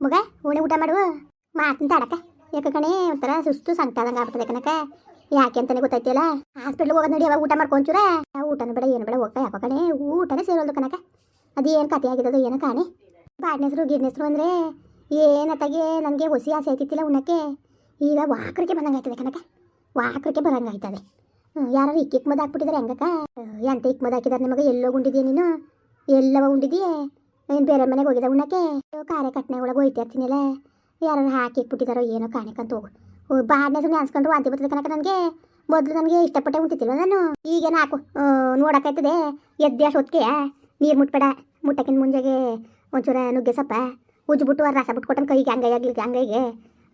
ಮಗ, ಓಣೆ ಊಟ ಮಾಡುವ? ಮಾಡ್ತೀನಿ ತಾಡಕ. ಯಾಕ ಕಣೆ, ಒಂಥರ ಸುಸ್ತು ಸಂಕಟಾದಂಗೆ ಆಗ್ತದೆ ಕಣಕ ಯಾಕೆ ಅಂತಾನೆ ಗೊತ್ತಾಯ್ತಿಲ್ಲ ಹಾಸ್ಪಿಟ್ಲಿಗೆ ಹೋಗೋದು ನೋಡಿ ಯಾವಾಗ ಊಟ ಮಾಡ್ಕೊಂಚೂರ? ಊಟನೂ ಬೇಡ, ಏನು ಬೇಡ, ಹೋಗ್ತಾ ಯಾಕೋ ಕಣೆ, ಊಟನೇ ಸೇರೋದು ಕಣಕ ಅದೇನು ಕತೆ ಆಗಿರೋದು ಏನೋ ಕಾಣೆ. ಬಾಡ್ನೆಸ್ರು ಹೆಸರು ಗಿಡ್ನ ಹೆಸರು ಅಂದರೆ ಏನತ್ತಾಗೆ, ನನಗೆ ಹೊಸಿ ಆಸೆ ಆಯ್ತಿತ್ತಿಲ್ಲ ಉಣ್ಣಕ್ಕೆ. ಈಗ ವಾಕರಿಕೆ ಬಂದಂಗೆ ಆಯ್ತದೆ ಕಣಕ ವಾಕರಿಕೆ ಬರಂಗೆ ಆಯ್ತದೆ. ಯಾರು ಇಕ್ಕಿಕ್ ಮದ್ದು ಹಾಕ್ಬಿಟ್ಟಿದ್ದಾರೆ ಹೆಂಗಕ್ಕ? ಎಂತ ಇಕ್ ಮದ್ದು ಹಾಕಿದಾರೆ ನಿಮಗೆ? ಎಲ್ಲೋ ಉಂಡಿದೆಯಾ ನೀನು? ಎಲ್ಲವ ಉಂಡಿದ್ಯೆ? ಏನು ಬೇರೆ ಮನೆಗೆ ಹೋಗಿದ್ದ ಉಣ್ಣಕ್ಕೆ? ಅಯ್ಯೋ, ಕಾರ್ಯ ಕಟ್ನೆ ಒಳಗೆ ಹೋಯ್ತಾ ಇರ್ತೀನಿಲ್ಲ ಯಾರು ಹಾಕಿ ಬಿಟ್ಟಿದಾರೋ ಏನೋ ಕಾಣಿಕಂತ ಹೋಗು. ಬಾಡ್ನ ಸುಮ್ಮನೆ ಅನ್ಸ್ಕೊಂಡು ವಾಂತಿ ಬರ್ತದೆ ಕನಕ ನನಗೆ. ಮೊದಲು ನನಗೆ ಇಷ್ಟಪಟ್ಟೆ ಉಂಟಿತ್ತಿಲ್ಲ ನಾನು. ಈಗೇನು ಹಾಕು. ನೋಡೋಕ್ಕಾಯ್ತದೆ. ಎದ್ದೆ ಅಷ್ಟೊತ್ತಿಗೆ ನೀರು ಮುಟ್ಬೇಡ. ಮುಟ್ಟಕ್ಕಿಂತ ಮುಂಜಾಗೆ ಒಂಚೂರ ನುಗ್ಗೆ ಸೊಪ್ಪ. ಉಜ್ಬಿಟ್ಟು ಆ ರಸ ಬಿಟ್ಕೊಟ್ಟನ ಕೈಗೆ ಹಂಗೆ ಆಗಲಿ ಹಂಗೈಗೆ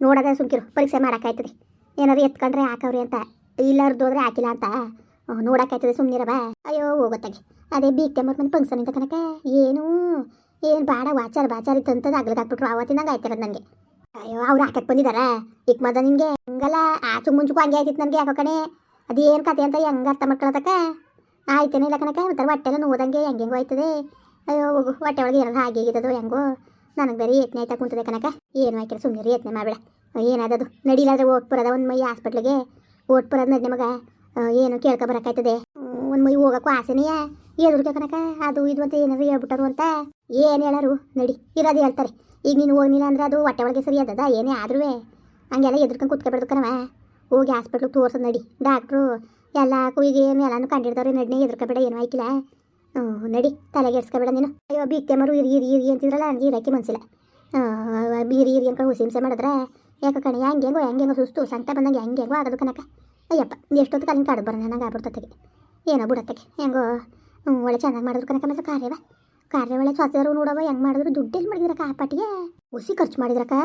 ನೋಡೋದೇ ಸುಮ್ಕಿರು. ಪರೀಕ್ಷೆ ಮಾಡೋಕ್ಕಾಯ್ತದೆ. ಏನಾದ್ರು ಎತ್ಕೊಂಡ್ರೆ ಹಾಕವ್ರಿ ಅಂತ. ಇಲ್ಲಾರ್ದು ಹೋದ್ರೆ ಹಾಕಿಲ್ಲ ಅಂತ. ನೋಡೋಕ್ಕಾಯ್ತದೆ ಸುಮ್ಮನಿರವ ಅಯ್ಯೋ ಹೋಗೊತ್ತಾಗೆ. ಅದೇ ಟೈಮರ್ ಬಂದು ಫಂಕ್ಷನ್ ಅಂತ ಕನಕ ಏನು ಏನು ಬಾಡ ವಾಚಾರ ಬಾಚಾರ ಇತ್ತಂತದ್ದು ಆಗ್ಲಕ್ಕೆ ಹಾಕ್ಬಿಟ್ರು. ಆವತ್ತಿನಂಗೆ ಆಯ್ತಿರೋದು ನನಗೆ ಅಯ್ಯೋ, ಅವ್ರು ಹಾಕಕ್ಕೆ ಬಂದಿದಾರ? ಈಗ ಮದ ನಿನಗೆ ಹಂಗಲ್ಲ, ಆಚು ಮುಂಚುಕು ಹಂಗೆ ಆಯ್ತಿತ್ತು ನನಗೆ ಯಾಕೋ ಕಣೆ? ಅದೇನು ಕತೆ ಅಂತ ಹೆಂಗೆ ಅರ್ಥ ಮಾಡ್ಕೊಳತಕ್ಕ ಆಯ್ತೇನೆ ಇಲ್ಲ ಕಣಕ ಒಂಥರ ಹೊಟ್ಟೆಲ್ಲ ನೋದಂಗೆ ಹೆಂಗೆ ಹೆಂಗೋ ಆಯ್ತದೆ. ಅಯ್ಯೋ, ಹೊಟ್ಟೆ ಒಳಗೆ ಏನಾದ್ರು ಹಾಗೆ ಆಗಿದ್ದದು ಹೆಂಗೋ. ನನಗೆ ಬೇರೆ ಯತ್ನೆ ಆಯ್ತಾ ಕುಂತದೆ ಕನಕ ಏನು ಹಾಕಿರ ಸುಮ್ಮನೆ ಯತ್ನೆ ಮಾಡಬೇಡ. ಏನಾದದು? ನಡಿಲಾದ್ರೆ ಓಟ್ ಬರೋದ ಒಂದು ಮೈ ಹಾಸ್ಪಿಟ್ಲಿಗೆ? ಓಟ್ ಬರೋದು ನಡಿ ಮಗ. ಏನು ಕೇಳ್ಕೊ ಬರೋಕ್ಕಾಯ್ತದೆ? ಒಂದು ಮೈ ಹೋಗೋಕ್ಕೂ ಆಸೆನೇ ಏನು ಕನಕ ಅದು ಇದು ಅಂತ ಏನಾದ್ರು ಹೇಳ್ಬಿಟ್ಟರು ಅಂತ? ಏನು ಹೇಳರು? ನಡಿ, ಇರೋದು ಹೇಳ್ತಾರೆ. ಈಗ ನೀನು ಹೋಗ್ಲಿಲ್ಲ ಅಂದ್ರೆ ಅದು ಹೊಟ್ಟೆ ಒಳಗೆ ಸರಿ ಅದದ ಏನೇ ಆದ್ರೂ ಹಂಗೆಲ್ಲ ಎದುರ್ಕೊಂಡು ಕುತ್ಕೊಬಿಡ್ದು ಕಣವ ಹೋಗಿ ಹಾಸ್ಪಿಟ್ಲಿಗೆ ತೋರ್ಸೋದು ನಡಿ. ಡಾಕ್ಟ್ರು ಎಲ್ಲ ಈಗ ಏನು ಎಲ್ಲನೂ ಕಂಡಿಡ್ದವ್ರಿ, ನಡಿನೇ ಎದುರ್ಕೊಬೇಡ, ಏನು ಆಯ್ಕಿಲ್ಲ. ಹ್ಞೂ, ನಡಿ, ತಲೆಗೆ ಎಡ್ಸ್ಕೊಬೇಡ ನೀನು. ಅಯ್ಯೋ ಬಿಕ್ಕೆಮರು ಇರಿ ಇರಿ ಇರಿ ಅಂತಿದ್ರಲ್ಲ ನನಗೆ ಇರಕ್ಕೆ ಮನ್ಸಿಲ್ಲ. ಬೀರಿ, ಇರಿ ಅನ್ಕೊಂಡು ಹುಸಿ ಹಿಂಸೆ ಮಾಡಿದ್ರೆ, ಯಾಕೆ ಕಣೆ ಹೆಂಗೆ ಹೆಂಗೋ ಹೆಂಗೆ ಸುಸ್ತು ಸಂಕಟ ಬಂದಂಗೆ ಹೆಂಗೆ ಹೆಂಗೋ ಆಗೋದು ಕನಕ ಅಯ್ಯಪ್ಪ, ಎಷ್ಟೊತ್ತು ಕಾಲಿನ ಕಾಡು ಬರೋಣ ನಂಗೆ ಆಗ್ಬಿಡ್ತತೆಗೆ ಏನೋ ಬಿಡತ್ತೆ ಹೆಂಗೋ, ಹ್ಞೂ, ಒಳ್ಳೆ ಚೆನ್ನಾಗಿ ಮಾಡಿದ್ರು ಕನಕ ಮಾತ್ರ ಕಾರ್ಯವ. ಕಾರ್ಯ ಒಳಗೆ ನೋಡವ, ಹೆಂಗೆ ಮಾಡಿದ್ರು? ದುಡ್ಡೆಲ್ಲಿ ಮಾಡಿದ್ರಕ್ಕ ಆ ಪಾಟಿಗೆ? ಹುಸಿ ಖರ್ಚು ಮಾಡಿದ್ರಕ್ಕ?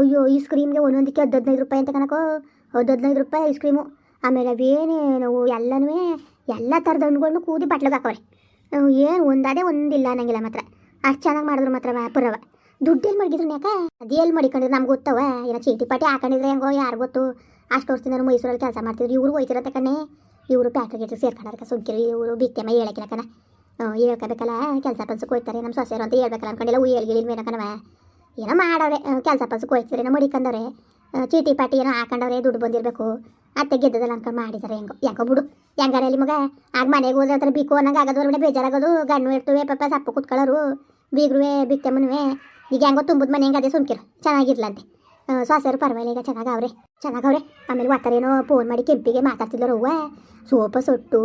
ಅಯ್ಯೋ ಈ ಸ್ಕ್ರೀಮ್ಗೆ ಒಂದೊಂದಕ್ಕೆ ಹದ್ದು ಹದಿನೈದು ರೂಪಾಯಿ ಅಂತ ಕನಕೋ ಹದ್ದು ಹದಿನೈದು ರೂಪಾಯಿ ಐಸ್ ಕ್ರೀಮು ಆಮೇಲೆ ಅವೇನೇನು ಎಲ್ಲನೂ ಎಲ್ಲ ಥರದ ಹಣ್ಣುಗಳನ್ನು ಕೂದಿ ಬಟ್ಲಿಗೆ ಹಾಕವ್ರೆ. ಏನು ಒಂದಾದೇ ಒಂದಿಲ್ಲ ಅನ್ನಂಗಿಲ್ಲ ಮಾತ್ರ. ಅಷ್ಟು ಚೆನ್ನಾಗಿ ಮಾಡಿದ್ರು ಮಾತ್ರ ವ್ಯಾಪಾರವ ದುಡ್ಡೆಲ್ಲಿ ಮಡಗಿದ್ರು ಅದು ಎಲ್ಲಿ ಮಡಿಕೊಂಡಿದ್ರು ನಮ್ಗೆ ಗೊತ್ತವ? ಏನೋ ಚೀಟಿ ಪಾಟಿ ಹಾಕೊಂಡಿದ್ರೆ ಹೆಂಗೋ, ಯಾರು ಗೊತ್ತು? ಅಷ್ಟು ವರ್ಷದಿಂದ ನಾನು ಮೈಸೂರಲ್ಲಿ ಕೆಲಸ ಮಾಡ್ತಿದ್ರು. ಇವ್ರು ಹೋಯ್ತಿರತ್ತೆ ಕಣ್ಣೆ ಇವರು ಪ್ಯಾಕ್ಟ್ರಿ ಗೇಟ್ರಿ ಸೇರ್ಕೊಂಡಾರಕ್ಕ ಸುಗ್ಗಿರಿ ಇವರು ಮೈ ಹೇಳಕ್ಕಿಲ್ಲ ಕಣ. ಹೇಳ್ಕೋಬೇಕಲ್ಲ ಕೆಲಸ ಪಲ್ಸಕ್ಕೆ ಹೋಯ್ತಾರೆ ನಮ್ಮ ಸೊಸೆಯರು ಅಂತ ಹೇಳ್ಬೇಕಲ್ಲ ಅನ್ಕೊಂಡಿಲ್ಲ ಉಯ್ಯಲ್ ಹೇಳ್ಗಿಳಿಲ್ವೇನೋ ಕಣವ ಏನೋ ಮಾಡವ್ರೆ ಕೆಲಸ ಪಲ್ಸಕ್ಕೆ ಹೋಯ್ತಾರೆ ಏನೋ ಮಡಿಕೊಂಡವ್ರೆ ಚೀಟಿ ಪಾಟಿ ಏನೋ ಹಾಕೊಂಡವ್ರೆ, ದುಡ್ಡು ಬಂದಿರಬೇಕು, ಅತ್ತೆ ಗೆದ್ದದಲ್ಲ ಅನ್ಕೊಂಡು ಮಾಡಿದ್ದಾರೆ ಹೆಂಗೋ ಯಾಕೋ ಬಿಡು. ಹೆಂಗಾರೆ ಅಲ್ಲಿ ಮಗ, ಆಗ ಮನೆಗೆ ಹೋದ್ರೆ ಹತ್ರ ಬಿಕ್ಕು ಅನ್ನಂಗೆ ಆಗೋದು ಹೊರಗಡೆ ಬೇಜಾರಾಗೋದು ಗಣ್ಣು ಇರ್ತವೆ ಪಾಪ ಸಪ್ಪು ಕುತ್ಕೊಳ್ಳೋರು, ಬೀಗ್ರುವೆ ಬಿತ್ತಮ್ಮನುವೆ ಈಗ ಹೆಂಗೋ ತುಂಬುದು ಮನೆ ಹೆಂಗದೆ ಸುಮ್ಕಿರು, ಚೆನ್ನಾಗಿರ್ಲಂತೆ. ಸೊಸೆರು ಪರವಾಗಿಲ್ಲ ಈಗ ಚೆನ್ನಾಗವ್ರೆ ಚೆನ್ನಾಗವ್ರೆ. ಆಮೇಲೆ ವಾತಾರೇನೋ ಫೋನ್ ಮಾಡಿ ಕೆಂಪಿಗೆ ಮಾತಾಡ್ತಿದ್ರು ಅವ್ವ. ಸೋಪ ಸೊಟ್ಟು,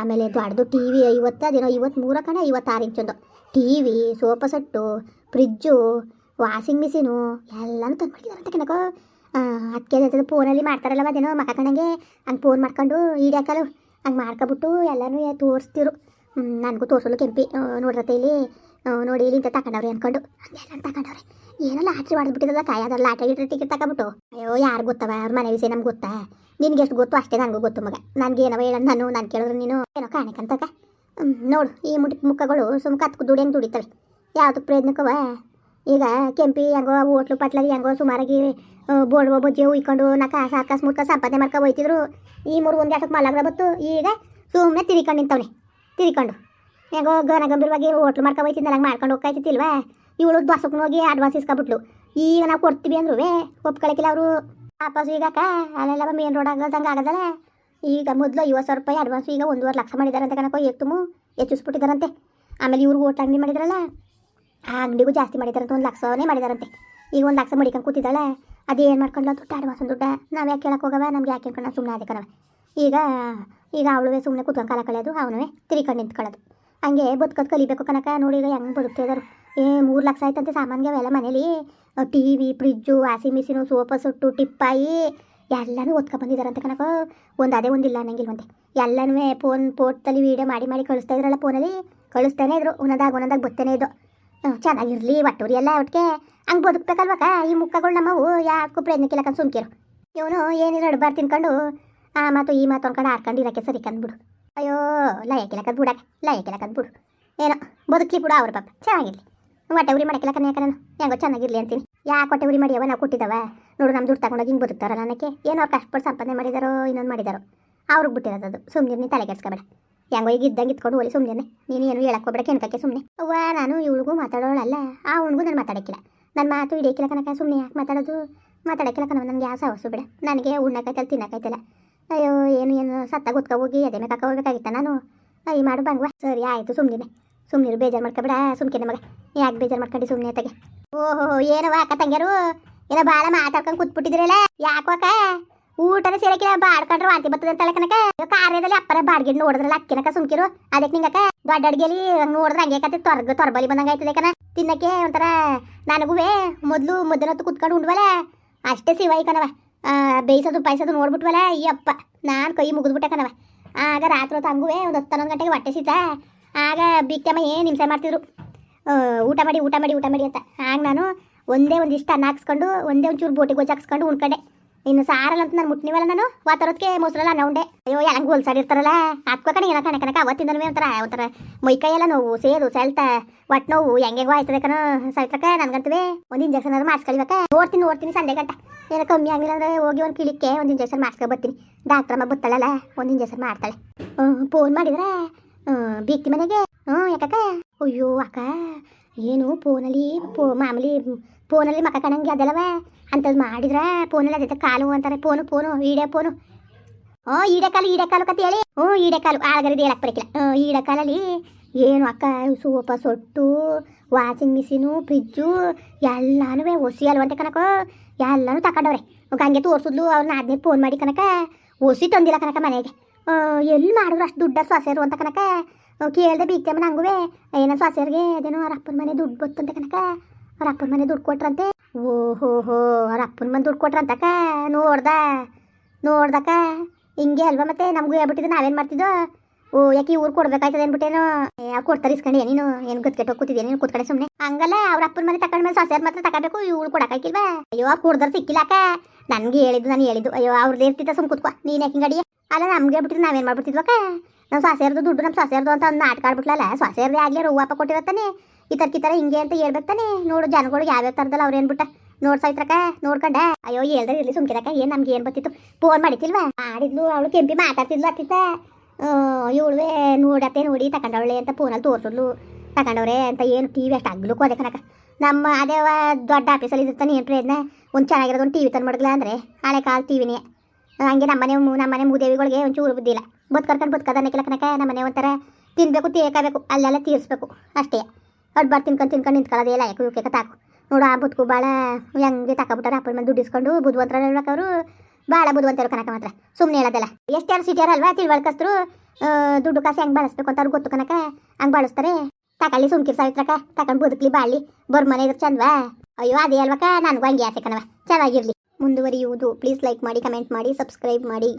ಆಮೇಲೆ ದೊಡ್ಡದು ಟಿ ವಿ ಐವತ್ತು, ಅದೇನೋ ಐವತ್ತ್ಮೂರ ಕಣ, ಐವತ್ತಾರು ಇಂಚೊಂದು T V sofa set fridge washing machine ಎಲ್ಲನೂ ಅಂತ ಕಣಕೋ. ಅದಕ್ಕೆ ಫೋನಲ್ಲಿ ಮಾಡ್ತಾರಲ್ಲವ ಅದೇನೋ ಮಕ ಕಣಂಗೆ ಹಂಗೆ ಫೋನ್ ಮಾಡ್ಕೊಂಡು ಈಡ್ಯಾಕಲು. ಹಂಗೆ ಮಾಡ್ಕೊಬಿಟ್ಟು ಎಲ್ಲನೂ ತೋರಿಸ್ತಿರು. ನನಗೂ ತೋರಿಸಲು ಕೆಂಪಿ. ನೋಡ್ರತೆ ನೋಡ್ರತ್ತೆ ಇಲ್ಲಿ. ನೋಡಿ ಇಲ್ಲಿ ಇಂಥ ತಗೊಂಡವ್ರೆ ಹಂಗೆ ಎಲ್ಲ ತಗೊಂಡವ್ರೆ ಏನೋ ಲಾಟ್ರಿ ಹೊಡೆದ್ಬಿಟ್ಟಿದ್ದಲ್ಲ ಕಾಯಿ ಅದ್ರ ಲಾಟ್ರಿ ಗಿಟ್ರಿ ಟಿಕೆಟ್ ತಗೊಂಬಿಟ್ಟು. ಅಯ್ಯೋ, ಯಾರು ಗೊತ್ತವ? ಅವ್ರ ಮನೆ ವಿಷಯ ನಮ್ಗೆ ಗೊತ್ತಾ? ನಿನ್ಗೆ ಎಷ್ಟು ಗೊತ್ತು ಅಷ್ಟೇ ನನಗೂ ಗೊತ್ತು ಮಗ. ನನಗೆ ಏನವ ಹೇಳ ನಾನು? ನಾನು ಕೇಳಿದ್ರೆ ನೀನು ಏನೋ ಕಾಣಿಕಂತಕ ನೋಡು, ಈ ಮುಟ್ಟಿ ಮುಖಗಳು ಸುಮ್ ಕತ್ಕು ದುಡಿಯಂಗೆ ದುಡಿತವೆ. ಯಾವ್ದಕ್ಕೆ ಪ್ರಯತ್ನಕ್ಕವ? ಈಗ ಕೆಂಪಿ ಹೆಂಗೋ ಹೋಟ್ಲು ಪಟ್ಲಾಗಿ ಹೆಂಗೋ ಸುಮಾರಾಗಿ ಬೋಡ್ವ ಬೊಜ್ಜಿ ಉಯ್ಕೊಂಡು ನಾ ಕಾಸು ಹಾಕಾಸ್ ಮುಟ್ಕ ಸಂಪಾದನೆ ಮಾಡ್ಕೊ ಹೋಯ್ತಿದ್ರು. ಈ ಮೂರು ಒಂದು ಗ್ಯಾಸಕ್ಕೆ ಮಲಗ್ರ ಬತ್ತು, ಈಗ ಸುಮ್ಮನೆ ತಿರಿಕೊಂಡು ನಿಂತವ್ನೆ. ತಿರ್ಕೊಂಡು. ಹೆಂಗೋ ಗನ ಗಂಭೀರವಾಗಿ ಹೋಟ್ಲು ಮಾಡ್ಕೊ ಹೋಯ್ತಿದ್ದ ಹಂಗೆ ಮಾಡ್ಕೊಂಡು ಹೋಗ್ತಾಯ್ತಿಲ್ವಾ ಇವಳು ದೊಸಕ್ಕೆ ಹೋಗಿ ಅಡ್ವಾನ್ಸ್ ಇಸ್ಕೊಬಿಟ್ಲು ಈಗ ನಾವು ಕೊಡ್ತೀವಿ ಅಂದ್ರು ಒಪ್ಕೊಳಕಿಲ್ಲ ಅವರು. ವಾಪಸ್ ಈಗ ಅಲ್ಲೆಲ್ಲ ಮೇನ್ ರೋಡ್ ಆಗದಂಗೆ ಆಗದಲ್ಲ. ಈಗ ಮೊದಲು ಐವತ್ತು ಸಾವಿರ ರೂಪಾಯಿ ಅಡ್ವಾನ್ಸ್ ಈಗ ಒಂದೂವರೆ ಲಕ್ಷ ಮಾಡಿದಾರಂತೆ ಕಣಕೋ ಏಕ್ತುಮು ಹೆಚ್ಚಿಸ್ಬಿಟ್ಟಿದಾರಂತೆ. ಆಮೇಲೆ ಇವ್ರಿಗೆ ಓಟ್ ಅಂಗಡಿ ಮಾಡಿದ್ರಲ್ಲ, ಆ ಅಂಗಡಿಗೂ ಜಾಸ್ತಿ ಮಾಡಿದಾರಂತೆ, ಒಂದು ಲಕ್ಷನೇ ಮಾಡಿದಾರಂತೆ. ಈಗ ಒಂದು ಲಕ್ಷ ಮಡಿಕೊಂಡು ಕೂತಿದ್ದಾಳೆ. ಅದೇನು ಮಾಡ್ಕೊಂಡ್ಲ ದುಡ್ಡು ಅಡ್ವಾನ್ಸ್ ದುಡ್ಡ? ನಾವು ಯಾಕೆ ಕೇಳಕ್ಕೆ ಹೋಗವ? ನಮ್ಗೆ ಯಾಕೆ ಅನ್ಕೊಂಡು ಸುಮ್ಮನೆ ಅದೇ ಕಣವ ಈಗ ಈಗ ಅವಳುವೆ ಸುಮ್ಮನೆ ಕೂತ್ಕೊಂಡು ಕಾಲ ಕಳೆಯೋದು, ಅವನುವೆ ತಿರ್ಕೊಂಡು ನಿಂತ್ಕೊಳ್ಳೋದು. ಹಂಗೆ ಬದುಕೋದು ಕಲಿಬೇಕು ಕನಕ ನೋಡಿ ಈಗ ಹೆಂಗೆ ಬದುಕ್ತಿದಾರು ಏ, ಮೂರು ಲಕ್ಷ ಆಯ್ತಂತೆ ಸಾಮಾನ್ಗೆ ಅವೆಲ್ಲ ಮನೇಲಿ. T V, fridge, washing machine, sofa ಸೊಟ್ಟು, ಟಿಪ್ಪಾಯಿ, ಎಲ್ಲನೂ ಬಂದಿದ್ದಾರಂತೆ ಕನಕ. ಒಂದು ಅದೇ ಒಂದಿಲ್ಲ ಅನ್ನಂಗಿಲ್ವಂತೆ. ಎಲ್ಲನೂ ಫೋನ್ ಪೋರ್ಟಲ್ಲಿ ವೀಡಿಯೋ ಮಾಡಿ ಮಾಡಿ ಕಳಿಸ್ತಾ ಇದ್ರಲ್ಲ ಫೋನಲ್ಲಿ. ಕಳಿಸ್ತಾನೆ ಇದ್ರು. ಒಂದೊಂದಾಗ ಒಂದೊಂದಾಗ ಬರ್ತಾನೆ ಇದ್ದು ಚೆನ್ನಾಗಿರಲಿ ಒಟ್ಟೂರಿ ಎಲ್ಲ ಒಟ್ಟಿಗೆ ಹಂಗೆ ಬದುಕ್ಬೇಕಲ್ವಕ್ಕ? ಈ ಮುಖಗಳು ನಮ್ಮವು. ಯಾಕೂ ಪ್ರಯತ್ನಕ್ಕಿಲ್ಲ ಸುಮ್ಕಿರು. ಇವನು ಏನಿರೋ ಅಡ್ಬಾರ್ ತಿನ್ಕೊಂಡು, ಆ ಮಾತು ಈ ಮಾತು ಅನ್ಕೊಂಡು ಆಡ್ಕೊಂಡಿರಕ್ಕೆ ಸರಿ ಕಂದ್ಬಿಡು ಅಯ್ಯೋ ಲಯಕ್ಕಿಲ್ಲ ಲಯ ಕೆಲಕದ ಬಿಡು ಏನೋ, ಬದುಕಲಿ ಬಿಡು ಅವ್ರ ಪಾಪ. ಚೆನ್ನಾಗಿರ್ಲಿ. ಹೊಟ್ಟೆ ಉರಿ ಮಾಡಕ್ಕಿಲ್ಲ ಕನ್ಯಾಕ ನಾನು ಹೆಂಗೋ ಚೆನ್ನಾಗಿರ್ಲಿ ಅಂತೀನಿ. ಯಾಕೆ ಹೊಟ್ಟೆ ಉರಿ ಮಾಡಿಯವ ನಾವು ಕೊಟ್ಟಿದ್ದಾವ ನೋಡು ನಮ್ಮ ದುಡ್ಡು ತಗೊಂಡೋಗಿ ಹಿಂಗೆ ಬದುಕ್ತಾರ ನನಗೆ ಏನೋ ಅವ್ರು ಕಷ್ಟಪಟ್ಟು ಸಂಪಾದನೆ ಮಾಡಿದಾರೋ, ಇನ್ನೊಂದು ಮಾಡಿದಾರೋ. ಅವ್ರಿಗೆ ಬಿಟ್ಟಿರೋದು ಸುಮ್ಮನೆ ತಲೆ ಕೆಡ್ಸ್ಕೊಬೇಡ. ಹೆಂಗೋ ಈಗ ಇದ್ದಂಗೆ ಇತ್ಕೊಂಡು ಹೋಲಿ ಸುಮ್ಮನೆ ನೀನು ಏನು ಕೆಣಕಕ್ಕೆ ಸುಮ್ಮನೆ ಅವ್ವ, ನಾನು ಇವಳಿಗೂ ಮಾತಾಡೋಳಲ್ಲ. ಆ ಅವನಿಗೂ ನಾನು ಮಾತಾಡಕ್ಕಿಲ್ಲ. ನನ್ನ ಮಾತು ಇಡೀ ಕನಕ ಸುಮ್ಮನೆ ಯಾಕೆ ಮಾತಾಡೋದು? ಮಾತಾಡೋಕ್ಕಿಲ್ಲ ಕಣವ ನನಗೆ ಯಾವ ಸವಸು ಬಿಡ. ನನಗೆ ಉಣ್ಣಕೈತಲ್ಲ ತಿನ್ನಕೈತಲ್ಲ ಅಯ್ಯೋ, ಏನು ಏನು ಸತ್ತ ಗೊತ್ಕ ಹೋಗಿ, ಅದೇ ಮೇಲೆ ಹೋಗ್ಬೇಕಾಗಿತ್ತ ನಾನು? ಅಯ್ಯ, ಮಾಡು, ಬಂಗ ಸರಿ, ಆಯಿತು ಸುಮ್ಮನೆ ಸುಮ್ಮನಿರು ಬೇಜಾರು ಮಾಡ್ಕೊಬೇಡ ಸುಮ್ಕೆ ಮಗ. ಯಾಕೆ ಬೇಜಾರು ಮಾಡ್ಕೊಂಡು ಸುಮ್ಮನೆ ತಗೆ ಓಹೋ ಏನವ ಅಕ್ಕ ತಂಗ್ಯಾರು? ಏನೋ ಭಾಳ ಮಾತಾಡ್ಕೊಂಡು ಕೂತ್ಬಿಟ್ಟಿದ್ರಲ್ಲ? ಯಾಕೋ ಅಕ್ಕ? ಊಟದ ಸೇರಕಿಲ್ಲ ಬಾಡ್ಕೊಂಡ್ರೆ ವಾಂತಿ ಬರ್ತದೆ ಅಂತ ಕನಕ ಕಾರ್ಯದಲ್ಲಿ ಅಪ್ಪರ ಬಾಡ್ಗೆ ನೋಡಿದ್ರಲ್ಲ ಅಕ್ಕಿನಕ ಸುಮ್ಕಿರು ಅದಕ್ಕೆ ನಿಂಗಕ್ಕ ದೊಡ್ಡ ಅಡ್ಗೆಲಿ ನೋಡಿದ್ರೆ ಹಂಗೆ ಕತೆ ತೊರ್ಗ, ತೊರ್ಬಲಿ ಬಂದಂಗೆ ಆಯ್ತದೆ ಕಣ. ತಿನ್ನಕ್ಕೆ ಒಂಥರ ನನಗೂ ಮೊದಲು ಮುದ್ದನತ್ತು ಕುತ್ಕೊಂಡು ಉಂಡ್ವಲ್ಲ? ಅಷ್ಟೇ ಸಿವಾಯಿ ಕಣವ ಬೇಯಿಸೋದು ಪಾಯಿಸೋದು ನೋಡ್ಬಿಟ್ವಲ್ಲ ಅಯ್ಯಪ್ಪ ನಾನು ಕೈ ಮುಗಿದ್ಬಿಟ್ಟೆ ಕಣವ ಆಗ ರಾತ್ರಿ ಹೊತ್ತು ಹಂಗುವೆ ಒಂದು ಹತ್ತು ಹನ್ನೊಂದು ಗಂಟೆಗೆ ಹೊಟ್ಟೆ ಸೀತ ಆಗ ಬಿಕ್ಕಮ್ಮ ಏನು ಹಿಂಸೆ ಮಾಡ್ತಿದ್ರು? ಊಟ ಮಾಡಿ ಊಟ ಮಾಡಿ ಊಟ ಮಾಡಿ ಅಂತ. ಆಗ ನಾನು ಒಂದೇ ಒಂದಿಷ್ಟು ಅನ್ನ ಹಾಕ್ಸ್ಕೊಂಡು, ಒಂದೇ ಒಂಚೂರು ಬೋಟಿಗೆ ಗೊಜ್ಜು ಹಾಕ್ಸ್ಕೊಂಡು ಉಣ್ಕೊಂಡೆ. ಇನ್ನು ಸಾರಲ್ಲ ಅಂತ ನಾನು ಮುಟ್ನಿವಲ್ಲ ನಾನು? ವಾತರೋದಕ್ಕೆ ಮೊಸರಲ್ಲ ಅನ್ನ ಉಂಡೆ. ಅಯ್ಯೋ ಹೆಂಗ್ ಇರ್ತಾರಲ್ಲ? ಹಾಕ್ಬೇಕಣ ಏನೋ ಕಣ ಕಣಕ ಅವತ್ತಿಂದನೂ ಒಂಥರ ಒಂಥರ ಎಲ್ಲ ನೋವು, ಸೇದು ಸೆಳ್ತ ಒಟ್ಟು ನೋವು, ಹೆಂಗೆಗೋ ಆಯ್ತದೆ ಕಣ. ಸೈತ್ರಕ ನನ್ಗಂತವೇ ಒಂದು ಇಂಜೆಕ್ಷನ್ ಆದ್ರೂ ಮಾಡಿಸ್ಕೊಳ್ಬೇಕ ನೋಡ್ತೀನಿ ನೋಡ್ತೀನಿ ಸಂಡೆ ಗಂಟ. ಏನೋ ಕಮ್ಮಿ ಆಗಿಲ್ಲ ಅಂದ್ರೆ ಹೋಗಿ ಒಂದು ಕಿಳಿಕ್ಕೆ ಒಂದು ಇಂಜೆಕ್ಷನ್ ಮಾಡಿಸ್ಕೊ ಬರ್ತೀನಿ. ಡಾಕ್ಟರ್ ಅಮ್ಮ ಬತ್ತಳಲ್ಲ, ಒಂದು ಇಂಜೆಕ್ಷನ್ ಮಾಡ್ತಾಳೆ. ಫೋನ್ ಮಾಡಿದ್ರೆ ಬೀಕ್ತಿ ಮನೆಗೆ. ಹ್ಞೂ ಯಾಕಕ್ಕ? ಅಯ್ಯೋ, ಅಕ್ಕ. ಏನು ಫೋನಲ್ಲಿ ಪೋ ಮಾಮೂಲಿ ಫೋನಲ್ಲಿ ಮಕ್ಕ ಕಣಂಗೆ ಅದಲ್ಲವ? ಅಂಥದ್ದು ಮಾಡಿದ್ರೆ ಫೋನಲ್ಲಿ ಅದೈತೆ ಕಾಲು ಅಂತಾರೆ. ಫೋನು ಫೋನು ಈಡೆ ಫೋನು ಹ್ಞೂ ಈಡೆ ಕಾಲು ಕತೆ ಹೇಳಿ. ಹ್ಞೂ ಈಡೆ ಕಾಲು. ಆಳ್ಗರಿದು ಹೇಳಕ್ ಬರಕಿಲ್ಲ. ಈಡೆ ಕಾಲಲ್ಲಿ ಏನು ಅಕ್ಕ sofa set, washing machine, fridge ಎಲ್ಲಾನು ಒಸಿ ಅಲ್ವಂತೆ ಕನಕ ಎಲ್ಲಾನು ತಕೊಂಡವ್ರೆ. ಹಂಗೆ ತೋರಿಸಿದ್ಲು ಅವ್ರನ್ನ ಆದ್ಮೇಲೆ ಫೋನ್ ಮಾಡಿ ಕನಕ ಒಸಿ ತಂದಿಲ್ಲ ಕನಕ ಮನೆಗೆ. ಎಲ್ಲಿ ಮಾಡಿದ್ರು ಅಷ್ಟು ದುಡ್ಡ ಸೊಸೆರು ಅಂತ ಕನಕ ಕೇಳ್ದೆ ಮನೆ ಹಂಗುವೆ, ಏನೋ ಸಾಸಿಯರ್ಗೆ ಅದೇನೋ ಅವ್ರ ಅಪ್ಪನ ಮನೆ ದುಡ್ಡು ಬತ್ತಂತೆ ಕನಕ ಅವ್ರ ಅಪ್ಪನ ಮನೆ ದುಡ್ಡು ಕೊಟ್ರಂತೆ. ಓಹೋ ಹೋ ಅವ್ರ ಅಪ್ಪನ ಮನೆ ದುಡ್ಡು ಕೊಟ್ರಂತಕ್ಕ ನೋಡ್ದ, ನೋಡ್ದಕ್ಕ, ಹಿಂಗೆ ಅಲ್ವಾ ಮತ್ತೆ ನಮಗೂ ಹೇಳ್ಬಿಟ್ಟಿದ್ದು ನಾವೇನು ಮಾಡ್ತಿದ್ದೋ? ಓ, ಯಾಕೆ ಇವ್ರು ಕೊಡ್ಬೇಕಾಯ್ತದೆ ಅನ್ಬಿಟ್ಟೇನೋ ಯಾವ ಕೊಡ್ತಾರೆ ಇಸ್ಕೊಂಡೆ ನೀನು ಏನು ಗತ್ಕೆಟ್ಟು ಕೂತಿದ್ಯಾ? ನೀನು ಕೂತ್ಕಡೆ ಸುಮ್ಮನೆ ಹಂಗಲ್ಲ, ಅವ್ರ ಅಪ್ಪನ ಮನೆ ತಕೊಂಡ ಮೇಲೆ ಸೊಸೆಯರ್ ಮಾತ್ರ ತಗೋಬೇಕು ಇವ್ಳು ಕೊಡಕ್ಕಾಗಿಲ್ವಾ ಅಯ್ಯೋ ಕುಡ್ದರ್ ಸಿಕ್ಕಿಲ್ಲಕ್ಕ ನನ್ಗೆ ಹೇಳಿದ್ದು, ನಾನು ಹೇಳಿದ್ದು. ಅಯ್ಯೋ ಅವ್ರದ್ದು ಇರ್ತಿದ್ದ ಸುಮ್ ಕೂತ್ಕೋ. ನೀನು ಯಾಕೆ ಹಿಂಗಡಿಯ ಅಲ್ಲ, ನಮ್ಗೆ ಹೇಳ್ಬಿಟ್ಟಿದ್ದು ನಾವೇನು ಮಾಡ್ಬಿಡ್ತಿದ್ವಕ್ಕ? ನಾವು ಸಾಸಿಯರ್ದು ದುಡ್ಡು ನಮ್ಮ ಸಾಸಿಯರ್ದು ಅಂತ ಒಂದು ನಾಟಕ ಆಡ್ಬಿಟ್ಲಲ್ಲ, ಸಾಸಿಯರ್ದೇ ಆಗಲಿ ರೂವಪ್ಪ ಕೊಟ್ಟಿರತ್ತಾನೆ. ಈ ಥರ ಥರ ಹಿಂಗೆ ಅಂತ ಹೇಳ್ಬೇಕು ತಾನೆ ನೋಡು ಜನಗಳಿಗೆ ಯಾವ್ಯಾವ ಥರದಲ್ಲ ಅವ್ರು ಏನ್ಬಿಟ್ಟ ನೋಡ್ಸಾಯ್ತ್ರಕ್ಕ ನೋಡ್ಕಂಡ ಅಯ್ಯೋ, ಹೇಳ್ದೆ ಇರ್ಲಿ ಸುಮ್ಕಿರಕ ಏನು ನಮ್ಗೆ ಏನು ಬರ್ತಿತ್ತು ಫೋನ್ ಮಾಡಿತಿಲ್ವಾ ಮಾಡಿದ್ಲು, ಅವಳು ಕೆಂಪಿ ಮಾತಾಡ್ತಿದ್ಲು ಅತ್ತಿತ್ತ. ಇವಳುವೆ ನೋಡತ್ತೆ ನೋಡಿ ತಗೊಂಡವಳೆ ಅಂತ ಫೋನಲ್ಲಿ ತೋರಿಸಿದ್ಲು. ತಗೊಂಡವ್ರೆ ಅಂತ ಏನು ಟಿ ವಿ ಅಷ್ಟು ಅಗ್ಲಕ್ಕೂ ಅದೇ ನಮ್ಮ ಅದೇ ದೊಡ್ಡ ಆಫೀಸಲ್ಲಿ ಇರ್ತಾನೆ ಏನು ಪ್ರಯತ್ನ ಒಂದು ಚೆನ್ನಾಗಿರೋದು ಒಂದು ಟಿ ವಿ ತಂದು ಮಾಡಿದ್ಲ ಅಂದರೆ, ಹಳೆ ಕಾಲ ಟಿ ವಿನೇ ಹಂಗೆ ನಮ್ಮನೆ ನಮ್ಮನೆ ಮೂದೇವಿಗಳಿಗೆ ಒಂಚೂರು ಬುದ್ಧಿಲ್ಲ ಬದುಕರ್ಕೊಂಡು ಬದುಕದನ್ನಕ್ಕಿಲ್ಲ ನಮ್ಮ ಮನೆ ಒಂಥರ ತಿನ್ಬೇಕು, ತೇಕಬೇಕು, ಅಲ್ಲೆಲ್ಲ ತೀರಿಸ್ಬೇಕು, ಅಷ್ಟೇ. ಅಡ್ ಬಾರ್ ತಿನ್ಕೊಂಡು ತಿನ್ಕೊಂಡು ನಿಂತ್ಕೊಳ್ಳೋದು ಇಲ್ಲ, ಯಾಕೆ ಇವಕ್ಕೆ ತಾಕು ನೋಡು, ಆ ಬದುಕು ಭಾಳ ಹೆಂಗೆ ತಗೊಬಿಟ್ಟಾರೆ ಅಪ್ಪನ ಮೇಲೆ ದುಡ್ಡು ಇಸ್ಕೊಂಡು ಬುದ್ಧಿವಂತರ ಹೇಳ್ಬೇಕವರು ಭಾಳ ಬುದ್ಧಿವಂತರು ಕನಕ ಮಾತ್ರ ಸುಮ್ಮನೆ ಹೇಳೋದಲ್ಲ. ಎಷ್ಟು ಯಾರು ಸಿಟಿಯಾರ ಅಲ್ವಾ, ತಿಳ್ವಳ್ಕಸ್ತರು ದುಡ್ಡು ಕಾಸು ಹೆಂಗೆ ಬಳಸ್ಬೇಕು ಅಂತ ಅವ್ರು ಗೊತ್ತು ಕನಕ, ಹಂಗೆ ಬಳಸ್ತಾರೆ. ತಕೊಳ್ಳಿ ಸುಮ್ಕಿರ್ ಸಾವಿತ್ರಕ ತಕೊಂಡು ಬುದ್ಕಲಿ ಬಾಳಿ ಬರ್ ಮನೆ ಇದ್ರೆ ಚಂದ್ವಾ. ಅಯ್ಯೋ, ಅದೇ ಅಲ್ವಕ್ಕ, ನನಗೂ ಹಂಗೆ ಆಸೆ ಕಣವ ಚೆನ್ನಾಗಿರ್ಲಿ. ಮುಂದುವರಿಯುವುದು ಪ್ಲೀಸ್ ಲೈಕ್ ಮಾಡಿ ಕಮೆಂಟ್ ಮಾಡಿ ಸಬ್ಸ್ಕ್ರೈಬ್ ಮಾಡಿ.